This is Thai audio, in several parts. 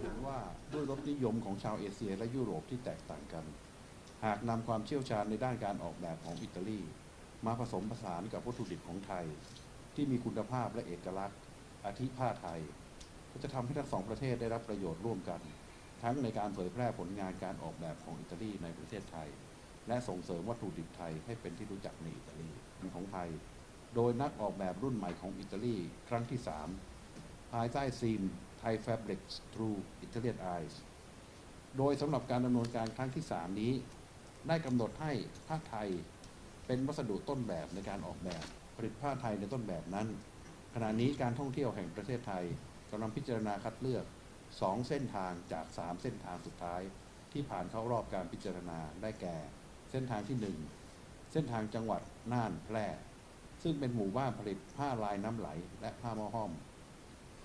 เห็นว่าด้วยรสนิยมของชาวเอเชียและยุโรปที่แตกต่างกัน หากนำความเชี่ยวชาญในด้านการออกแบบของอิตาลี มาผสมผสานกับวัตถุดิบของไทย ที่มีคุณภาพและเอกลักษณ์อาทิผ้าไทย ก็จะทำให้ทั้งสองประเทศได้รับประโยชน์ร่วมกัน ทั้งในการเผยแพร่ผลงานการออกแบบของอิตาลีในประเทศไทย และส่งเสริมวัตถุดิบไทยให้เป็นที่รู้จักในอิตาลีของไทย โดยนักออกแบบรุ่นใหม่ของอิตาลีครั้งที่ 3 ภายใต้ซีม Thai Fabrics Through Italian Eyes โดยสำหรับการดำเนินการครั้งที่ 3 นี้ ได้กำหนดให้ผ้าไทยเป็นวัสดุต้นแบบในการออกแบบผลิตผ้าไทยในต้นแบบนั้น ขณะนี้การท่องเที่ยวแห่งประเทศไทยกำลังพิจารณาคัดเลือก 2 เส้นทางจาก 3 เส้นทางสุดท้าย ที่ผ่านเข้ารอบการพิจารณาได้แก่ เส้นทางที่ 1 เส้นทางจังหวัดน่านแพร่ ซึ่งเป็นหมู่บ้านผลิตผ้าลายน้ำไหลและผ้าหม้อห้อม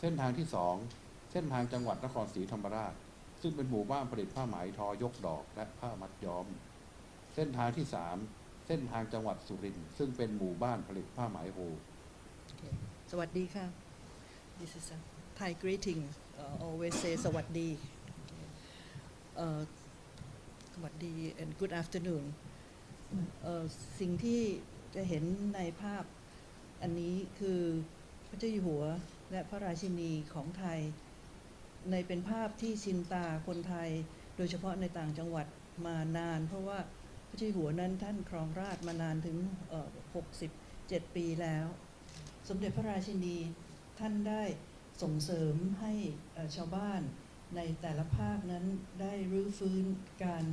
เส้นทางที่ 2 เส้นทางจังหวัดนครศรีธรรมราช ซึ่งเป็นหมู่บ้านผลิตผ้าไหมทอยกดอกและผ้ามัดย้อม เส้นทางที่ 3 เส้นทางจังหวัดสุรินทร์ซึ่งเป็นหมู่บ้านผลิตผ้าไหมโฮ Okay. สวัสดีค่ะ This is a Thai greeting uh, always say สวัสดี Okay. uh, สวัสดี and good afternoon เอ่อสิ่งที่จะเห็นในภาพอันนี้คือพระเจ้าอยู่หัวและพระราชินีของไทย ในเป็นภาพที่ชินตาคนไทย โดยเฉพาะในต่างจังหวัดมานาน เพราะว่าพระเจ้าอยู่หัวนั้นท่านครองราชมานานถึง67 ปีแล้ว สมเด็จพระราชินีท่านได้ส่งเสริมให้ชาวบ้าน ในแต่ละภาคนั้นได้รื้อฟื้นการ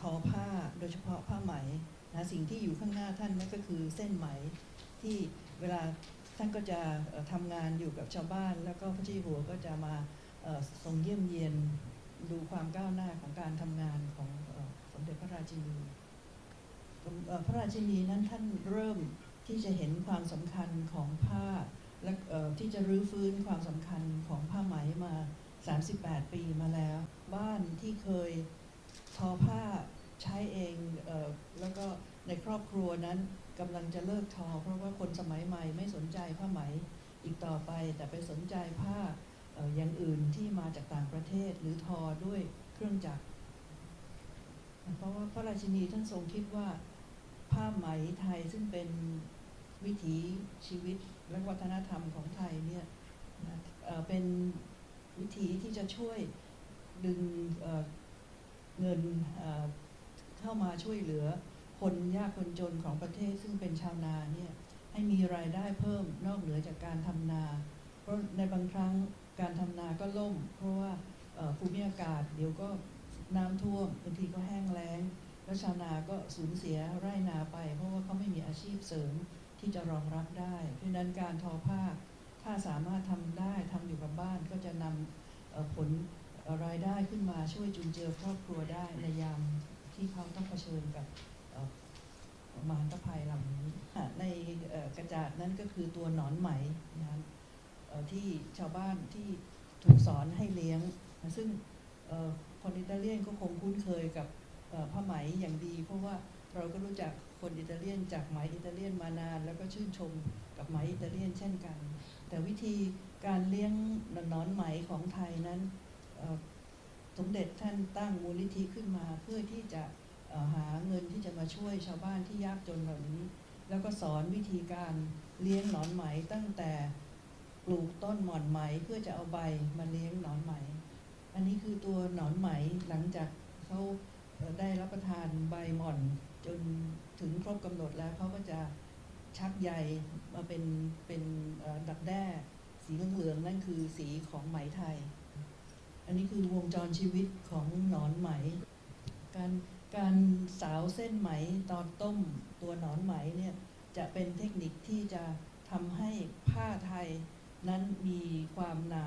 ทอผ้าโดยเฉพาะผ้าไหมนะสิ่งที่อยู่ข้างหน้าท่านนั่นก็คือเส้นไหมที่เวลาท่านก็จะเอ่อทำงานอยู่กับชาวบ้าน แล้วก็พระเจ้าหัวก็จะมาทรงเยี่ยมเยียนดูความก้าวหน้าของการทำงานของสมเด็จพระราชินีพระราชินีนั้นท่านเริ่มที่จะเห็นความสำคัญของผ้าและที่จะรื้อฟื้นความสำคัญของผ้าไหมมา 38 ปีมาแล้ว บ้านที่เคยทอผ้าใช้เองเออแล้วก็ในครอบครัวนั้นกำลังจะเลิกทอ เพราะว่าคนสมัยใหม่ไม่สนใจผ้าไหมอีกต่อไป แต่ไปสนใจผ้าอย่างอื่นที่มาจากต่างประเทศหรือทอด้วยเครื่องจักร เพราะว่าพระราชินีท่านทรงคิดว่าผ้าไหมไทยซึ่งเป็นวิถีชีวิตและวัฒนธรรมของไทยเนี่ยเป็น วิถีที่จะช่วยดึงเเงินเเข้ามาช่วยเหลือคนยากคนจนของประเทศซึ่งเป็นชาวนาเนี่ยให้มีรายได้เพิ่มนอกเหนือจากการทำนา เพราะในบางครั้งการทำนาก็ล่ม เพราะว่าภูมิอากาศเดี๋ยวก็น้ำท่วมบางทีก็แห้งแล้ง แล้วชาวนาก็สูญเสียไร่นาไป เพราะว่าเขาไม่มีอาชีพเสริมที่จะรองรับได้ เพราะนั้นการทอผ้า ถ้าสามารถทำได้ทำอยู่กับบ้านก็จะนำเอ่อผลรายได้ขึ้นมาช่วยจุนเจือครอบครัวได้ในยามที่เขาต้องเผชิญกับมารตภัยเหล่านี้ในกระจาดนั้นก็คือตัวหนอนไหมนะที่ชาวบ้านที่ถูกสอนให้เลี้ยง ซึ่งคนอิตาเลียนก็คงคุ้นเคยกับผ้าไหมอย่างดี เพราะว่าเราก็รู้จักคนอิตาเลียนจากไหมอิตาเลียนมานาน แล้วก็ชื่นชมกับไหมอิตาเลียนเช่นกัน แต่วิธีการเลี้ยงหนอนไหมของไทยนั้นสมเด็จท่านตั้งมูลนิธิขึ้นมา เพื่อที่จะหาเงินที่จะมาช่วยชาวบ้านที่ยากจนเหล่านี้ แล้วก็สอนวิธีการเลี้ยงหนอนไหมตั้งแต่ปลูกต้นหม่อนไหมเพื่อจะเอาใบมาเลี้ยงหนอนไหม อันนี้คือตัวหนอนไหมหลังจากเขาได้รับประทานใบหม่อนจนถึงครบกำหนดแล้วเขาก็จะ ชักใยมาเป็นเป็นดักแด้สีเหลืองๆนั่นคือสีของไหมไทย อันนี้คือวงจรชีวิตของหนอนไหม การการสาวเส้นไหมตอนต้มตัวหนอนไหมเนี่ยจะเป็นเทคนิคที่จะทำให้ผ้าไทยนั้นมีความหนา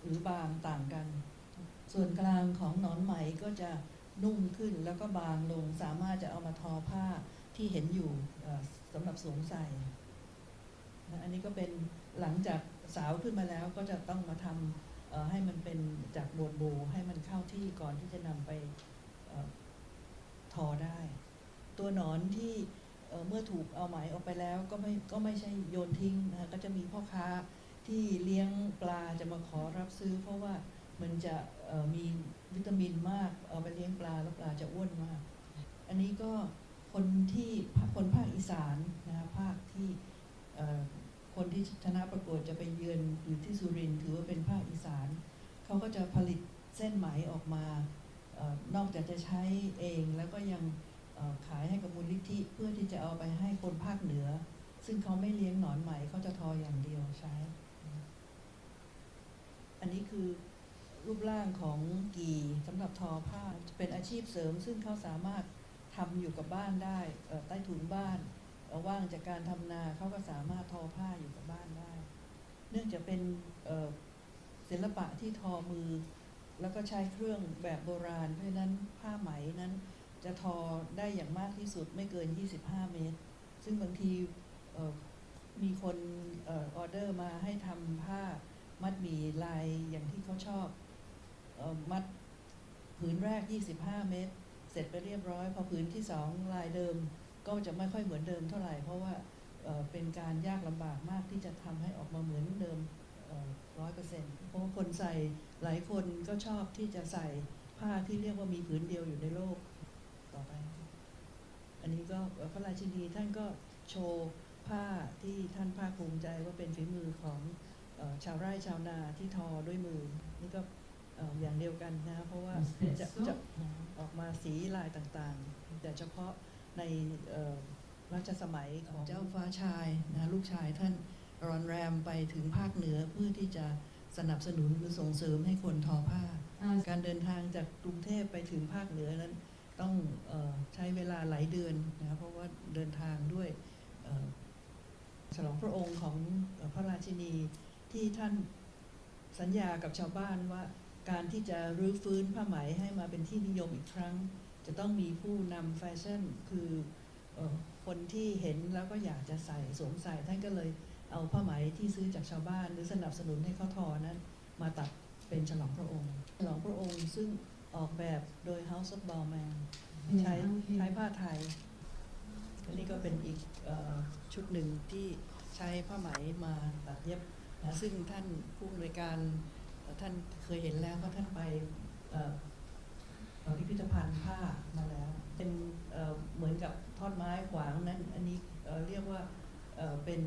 หรือบางต่างกัน ส่วนกลางของหนอนไหมก็จะนุ่มขึ้นแล้วก็บางลงสามารถจะเอามาทอผ้าที่เห็นอยู่ สำหรับสวมใส่นะอันนี้ก็เป็นหลังจากสาวขึ้นมาแล้วก็จะต้องมาทำให้มันเป็นจากบวดโบให้มันเข้าที่ก่อนที่จะนำไปอทอได้ ตัวหนอนที่เมื่อถูกเอาไหมออกไปแล้วก็ไม่ก็ไม่ใช่โยนทิ้งนะก็จะมีพ่อค้าที่เลี้ยงปลาจะมาขอรับซื้อ เพราะว่ามันจะมีวิตามินมากเอาไปเลี้ยงปลาแล้วปลาจะอ้วนมาก อันนี้ก็ คนที่คนภาคอีสานนะคะภาคที่คนที่ชนะประกวดจะไปเยือนอยู่ที่สุรินทร์ถือว่าเป็นภาคอีสานเขาก็จะผลิตเส้นไหมออกมาออนอกจากจะใช้เองแล้วก็ยังขายให้กับมูลนิธิเพื่อที่จะเอาไปให้คนภาคเหนือ ซึ่งเขาไม่เลี้ยงหนอนไหมเขาจะทออย่างเดียวใช้ อันนี้คือรูปร่างของกีสำหรับทอผ้าเป็นอาชีพเสริม ซึ่งเขาสามารถ ทำอยู่กับบ้านได้ใต้ถุนบ้านว่างจากการทำนาเขาก็สามารถทอผ้าอยู่กับบ้านได้ เนื่องจากเป็นศิลปะที่ทอมือ แล้วก็ใช้เครื่องแบบโบราณ เพราะฉะนั้นผ้าไหมนั้นจะทอได้อย่างมากที่สุดไม่เกิน 25 เมตร ซึ่งบางทีมีคนออเดอร์มาให้ทำผ้ามัดหมี่ลายอย่างที่เขาชอบออมัดผืนแรก 25 เมตร เสร็จไปเรียบร้อย พอผืนที่สองลายเดิมก็จะไม่ค่อยเหมือนเดิมเท่าไหร่ เพราะว่าเป็นการยากลำบากมากที่จะทำให้ออกมาเหมือนเดิมร้อยเปอร์เซ็นต์เพราะคนใส่หลายคนก็ชอบที่จะใส่ผ้าที่เรียกว่ามีผืนเดียวอยู่ในโลกต่อไป อันนี้ก็พระราชินีท่านก็โชว์ผ้าที่ท่านภาคภูมิใจว่าเป็นฝีมือของอชาวไร่ชาวนาที่ทอด้วยมือ นี่ก็ อ่ออย่างเดียวกันนะ เพราะว่าจะจะออกมาสีลายต่างๆ แต่เฉพาะในเอ่อรัชสมัยของเจ้าฟ้าชายนะลูกชายท่านรอนแรมไปถึงภาคเหนือเพื่อที่จะสนับสนุนหรือส่งเสริมให้คนทอผ้า การเดินทางจากกรุงเทพไปถึงภาคเหนือนั้นต้องเออใช้เวลาหลายเดือนนะครับเพราะว่าเดินทางด้วยเอ่อฉลองพระองค์ของเอ่อพระราชินีที่ท่านสัญญากับชาวบ้านว่า การที่จะรื้อฟื้นผ้าไหมให้มาเป็นที่นิยมอีกครั้ง จะต้องมีผู้นำแฟชั่นคือเออคนที่เห็นแล้วก็อยากจะใส่สวมใส่ท่านก็เลยเอาผ้าไหมที่ซื้อจากชาวบ้าน หรือสนับสนุนให้เขาทอนั้น มาตัดเป็นฉลองพระองค์ ฉลองพระองค์ซึ่งออกแบบโดย House of Bauman ใช้ใช้ผ้าไทยอันนี้ก็เป็นอีกเออชุดหนึ่งที่ใช้ผ้าไหมมาตัดเย็บนะซึ่งท่านผู้อำนวยการเอ่อ ท่านเคยเห็นแล้วเพราะท่านไปเอ่พิพิธภัณฑ์ผ้ามาแล้ว เป็นเหมือนกับท่อนไม้ขวางนั้น อันนี้เรียกว่าเป็น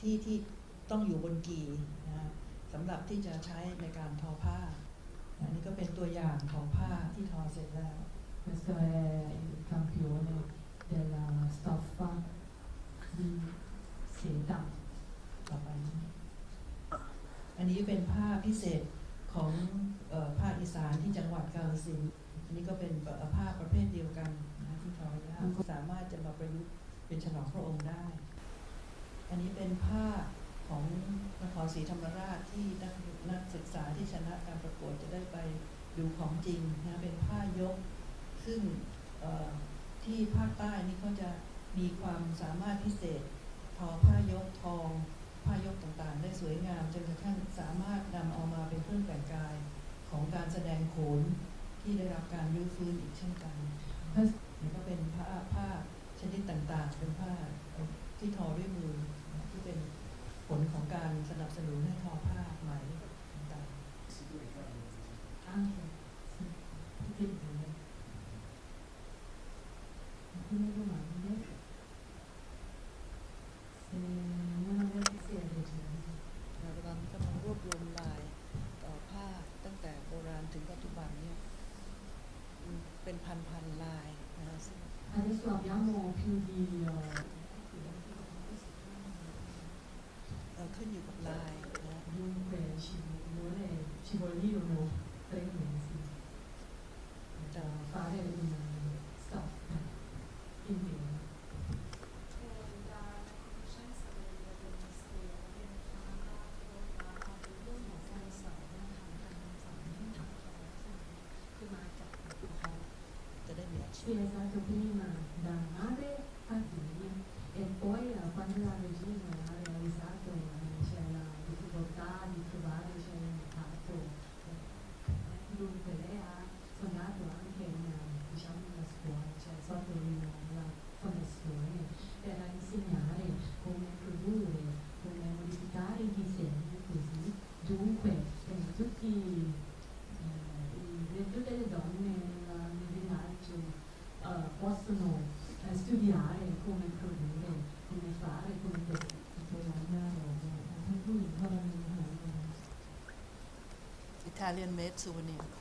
ที่ที่ต้องอยู่บนกีนะฮะสำหรับที่จะใช้ในการทอผ้า อันนี้ก็เป็นตัวอย่างของผ้าที่ทอเสร็จแล้ว Questo è il campione della stoffa di seta. ต่อไป อันนี้เป็นผ้าพิเศษของภาคอีสานที่จังหวัดกาฬสินธุ์อันนี้ก็เป็นผ้าประเภทเดียวกันนะที่ทอยาสามารถจะมาประยุกต์เป็นฉลองพระองค์ได้ อันนี้เป็นผ้าของนครศรีธรรมราชที่นักนักศึกษาที่ชนะการประกวดจะได้ไปดูของจริงนะเป็นผ้ายก ซึ่งที่ภาคใต้นี่เขาจะมีความสามารถพิเศษ ทอผ้ายกทอง ผ้ายกต่างๆ ได้สวยงามจนกระทั่งสามารถนำเอามาเป็นเครื่องแต่งกายของการแสดงโขนที่ได้รับการรื้อฟื้นอีกเช่นกันนี่ก็เป็นผ้าผ้าชนิดต่างๆ เป็นผ้าเอ่อที่ทอด้วยมือนะที่เป็นผลของการสนับสนุนให้ทอผ้าไหมต่าง Anche sì, tutte e due. Alcune domande? Se มเป็นพันๆลายนะซึ่ง Adesso abbiamo più di eh, เอ่อขึ้นอยู่กับลายนะ dunque ci vuole ci vogliono tre mesi ได้มีอาชีพ Italian made souvenir